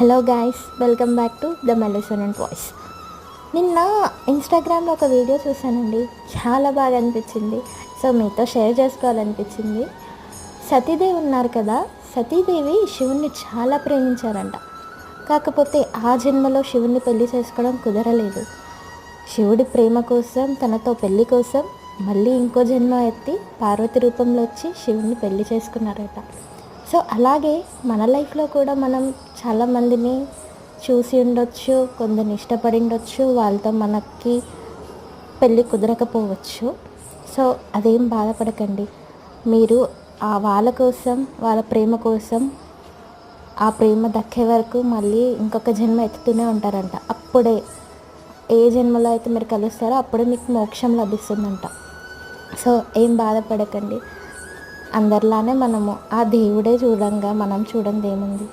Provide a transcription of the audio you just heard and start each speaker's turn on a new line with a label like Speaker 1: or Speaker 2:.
Speaker 1: Hello guys welcome back to the మెలసోనెంట్ voice. నిన్న ఇన్స్టాగ్రామ్లో ఒక వీడియో చూశానండి. చాలా బాగా అనిపించింది. సో మీతో షేర్ చేసుకోవాలనిపించింది. సతీదేవి ఉన్నారు కదా సతీదేవి శివుణ్ణి చాలా ప్రేమించారంట. కాకపోతే ఆ జన్మలో శివుణ్ణి పెళ్ళి చేసుకోవడం కుదరలేదు. శివుడి ప్రేమ కోసం తనతో పెళ్ళి కోసం మళ్ళీ ఇంకో జన్మ ఎత్తి పార్వతి రూపంలో వచ్చి శివుణ్ణి పెళ్ళి చేసుకున్నారట. సో అలాగే మన లైఫ్లో కూడా మనం చాలామందిని చూసి ఉండొచ్చు కొందరిని ఇష్టపడి ఉండొచ్చు వాళ్ళతో మనకి పెళ్ళి కుదరకపోవచ్చు. సో అదేం బాధపడకండి. మీరు ఆ వాళ్ళ కోసం వాళ్ళ ప్రేమ కోసం ఆ ప్రేమ దక్కే వరకు మళ్ళీ ఇంకొక జన్మ ఎత్తుతూనే ఉంటారంట. అప్పుడే ఏ జన్మలో అయితే మీరు కలుస్తారో అప్పుడే మీకు మోక్షం లభిస్తుందంట. సో ఏం బాధపడకండి. అందరిలానే మనము ఆ దేవుడే చూడంగా మనం చూడండి ఏముంది